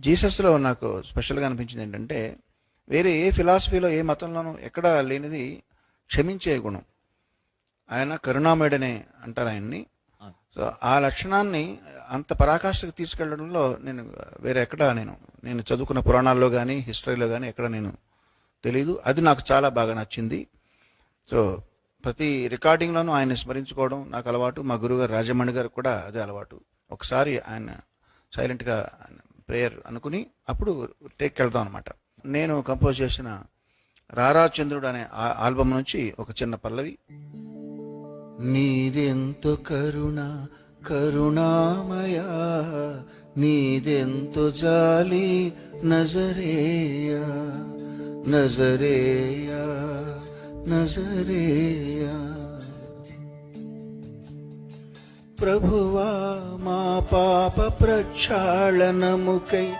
జీసస్లో నాకు స్పెషల్గా అనిపించింది ఏంటంటే వేరే ఏ ఫిలాసఫీలో ఏ మతంలోనూ ఎక్కడా లేనిది క్షమించే గుణం. ఆయన కరుణామయుడనే అంటారు ఆయన్ని. సో ఆ లక్షణాన్ని అంత పరాకాష్ఠకు తీసుకెళ్ళడంలో నేను వేరే ఎక్కడ నేను నేను చదువుకున్న పురాణాల్లో కానీ హిస్టరీలో కానీ ఎక్కడ నేను తెలీదు. అది నాకు చాలా బాగా నచ్చింది. సో ప్రతి రికార్డింగ్లోనూ ఆయన స్మరించుకోవడం నాకు అలవాటు. మా గురుగారు రాజమణి గారు కూడా అదే అలవాటు. ఒకసారి ఆయన సైలెంట్గా ప్రేయర్ అనుకుని అప్పుడు టేక్ వెళ్దాం అనమాట నేను కంపోజ్ చేసిన రారా చంద్రుడు అనే ఆ- ఆల్బమ్ నుంచి ఒక చిన్న పల్లవి. నీదెంతో కరుణ కరుణామయ నీదెంతో జాలి నజరేయా నజరేయా నజరేయా. ప్రభువా మా పాప ప్రక్షాళనముకై